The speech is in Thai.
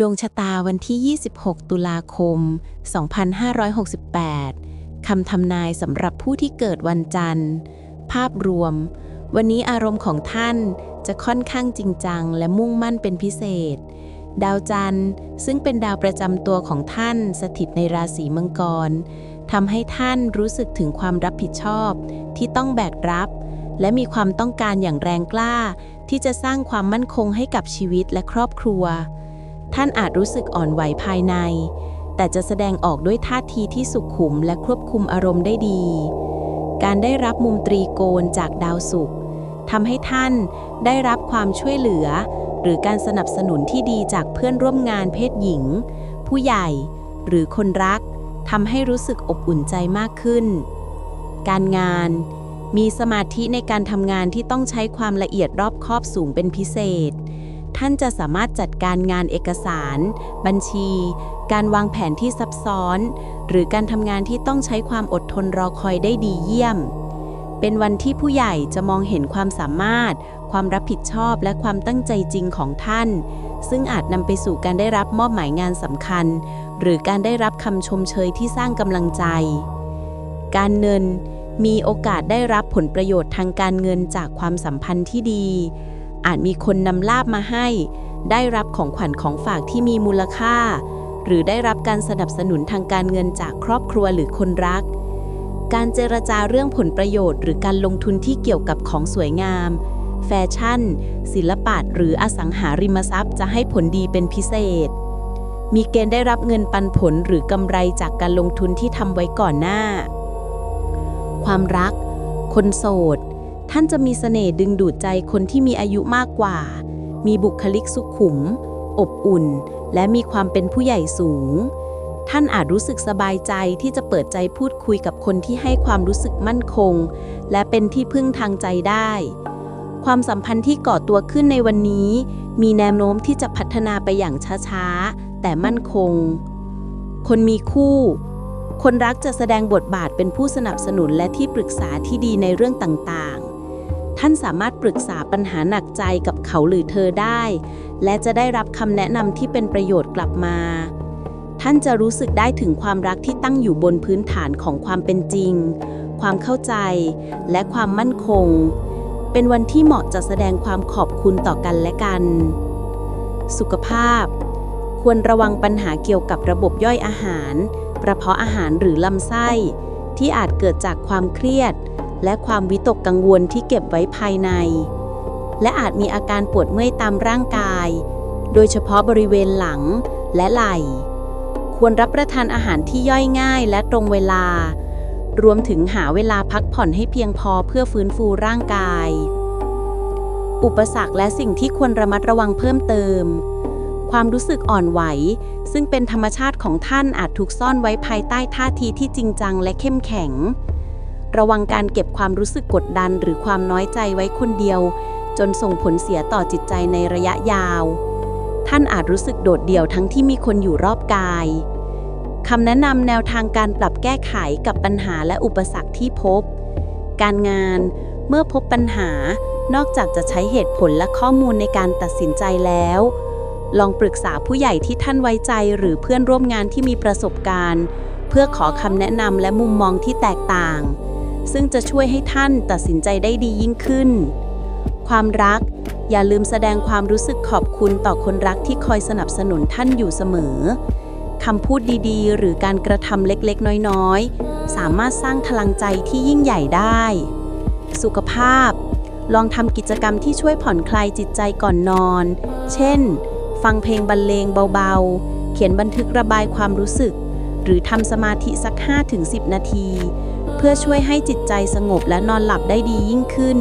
ดวงชะตาวันที่ 26 ตุลาคม 2568 คำทำนายสำหรับผู้ที่เกิดวันจันทร์ ภาพรวม วันนี้อารมณ์ของท่านจะค่อนข้างจริงจัง และมุ่งมั่นเป็นพิเศษ ดาวจันทร์ซึ่งเป็นดาวประจำตัวของท่านสถิตในราศีมังกรทำให้ท่านรู้สึกถึงความรับผิดชอบ ที่ต้องแบกรับ และมีความต้องการอย่างแรงกล้า ที่จะสร้างความมั่นคงให้กับชีวิตและครอบครัว ท่านอาจรู้สึกอ่อนไหวภายใน แต่จะแสดงออกด้วยท่าทีที่สุขุมและควบคุมอารมณ์ได้ดี การได้รับมุมตรีโกณจากดาวศุกร์ทำให้ท่านได้รับความช่วยเหลือ หรือการสนับสนุนที่ดีจากเพื่อนร่วมงานเพศหญิง ผู้ใหญ่ หรือคนรักทำให้รู้สึกอบอุ่นใจมากขึ้น การงาน มีสมาธิในการทำงานที่ต้องใช้ความละเอียดรอบคอบสูงเป็นพิเศษ ท่านจะสามารถจัดการงานเอกสาร บัญชี การวางแผนที่ซับซ้อน หรือการทำงานที่ต้องใช้ความอดทนรอคอยได้ดีเยี่ยม เป็นวันที่ผู้ใหญ่จะมองเห็นความสามารถ ความรับผิดชอบและความตั้งใจจริงของท่าน ซึ่งอาจนำไปสู่การได้รับมอบหมายงานสำคัญ หรือการได้รับคำชมเชยที่สร้างกำลังใจ การเงินมีโอกาสได้รับผลประโยชน์ทางการเงินจากความสัมพันธ์ที่ดี อาจมีคนนำลาบมาให้ ได้รับของขวัญของฝากที่มีมูลค่า หรือได้รับการสนับสนุนทางการเงินจากครอบครัวหรือคนรัก การเจรจาเรื่องผลประโยชน์ หรือการลงทุนที่เกี่ยวกับของสวยงาม แฟชั่น ศิลปะหรืออสังหาริมทรัพย์จะให้ผลดีเป็นพิเศษ มีเกณฑ์ได้รับเงินปันผลหรือกำไรจากการลงทุนที่ทำไว้ก่อนหน้า ความรัก คนโสด ท่านจะมีเสน่ห์ดึงดูดใจคนที่มีอายุมากกว่า มีบุคลิกสุขุม อบอุ่น และมีความเป็นผู้ใหญ่สูง ท่านอาจรู้สึกสบายใจที่จะเปิดใจพูดคุยกับคนที่ให้ความรู้สึกมั่นคง และเป็นที่พึ่งทางใจได้ ความสัมพันธ์ที่ก่อตัวขึ้นในวันนี้ มีแนวโน้มที่จะพัฒนาไปอย่างช้าๆ แต่มั่นคง คนมีคู่คนรักจะแสดงบทบาทเป็นผู้สนับสนุนและที่ปรึกษาที่ดีในเรื่องต่าง ท่านสามารถปรึกษาปัญหาหนักใจกับเขาหรือเธอได้ และจะได้รับคำแนะนำที่เป็นประโยชน์กลับมา ท่านจะรู้สึกได้ถึงความรักที่ตั้งอยู่บนพื้นฐานของความเป็นจริง ความเข้าใจ และความมั่นคง เป็นวันที่เหมาะจะแสดงความขอบคุณต่อกันและกัน สุขภาพ ควรระวังปัญหาเกี่ยวกับระบบย่อยอาหาร กระเพาะอาหารหรือลำไส้ ที่อาจเกิดจากความเครียด และความวิตกกังวลที่เก็บไว้ภายใน และอาจมีอาการปวดเมื่อยตามร่างกาย โดยเฉพาะบริเวณหลังและไหล่ ควรรับประทานอาหารที่ย่อยง่ายและตรงเวลา รวมถึงหาเวลาพักผ่อนให้เพียงพอเพื่อฟื้นฟูร่างกาย อุปสรรคและสิ่งที่ควรระมัดระวังเพิ่มเติมความรู้สึกอ่อนไหว ซึ่งเป็นธรรมชาติของท่านอาจถูกซ่อนไว้ภายใต้ท่าทีที่จริงจังและเข้มแข็ง ระวังการเก็บความรู้สึกกดดันหรือความน้อยใจไว้คนเดียว จนส่งผลเสียต่อจิตใจในระยะยาว ท่านอาจรู้สึกโดดเดี่ยวทั้งที่มีคนอยู่รอบกายคำแนะนำแนวทางการปรับแก้ไขกับปัญหาและอุปสรรคที่พบ การงานเมื่อพบปัญหานอกจากจะใช้เหตุผลและข้อมูลในการตัดสินใจแล้ว ลองปรึกษาผู้ใหญ่ที่ท่านไว้ใจหรือเพื่อนร่วมงานที่มีประสบการณ์ เพื่อขอคำแนะนำและมุมมองที่แตกต่าง ซึ่งจะช่วยให้ท่านตัดสินใจได้ดียิ่งขึ้น ความรัก อย่าลืมแสดงความรู้สึกขอบคุณต่อคนรักที่คอยสนับสนุนท่านอยู่เสมอคำพูดดีๆ หรือการกระทำเล็กๆ น้อยๆ สามารถสร้างพลังใจที่ยิ่งใหญ่ได้ สุขภาพ ลองทำกิจกรรมที่ช่วยผ่อนคลายจิตใจก่อนนอน เช่น ฟังเพลงบรรเลงเบาๆ เขียนบันทึกระบายความรู้สึก หรือทำสมาธิสัก 5-10 นาที พื่อช่วยให้จิตใจสงบและนอนหลับได้ดียิ่งขึ้น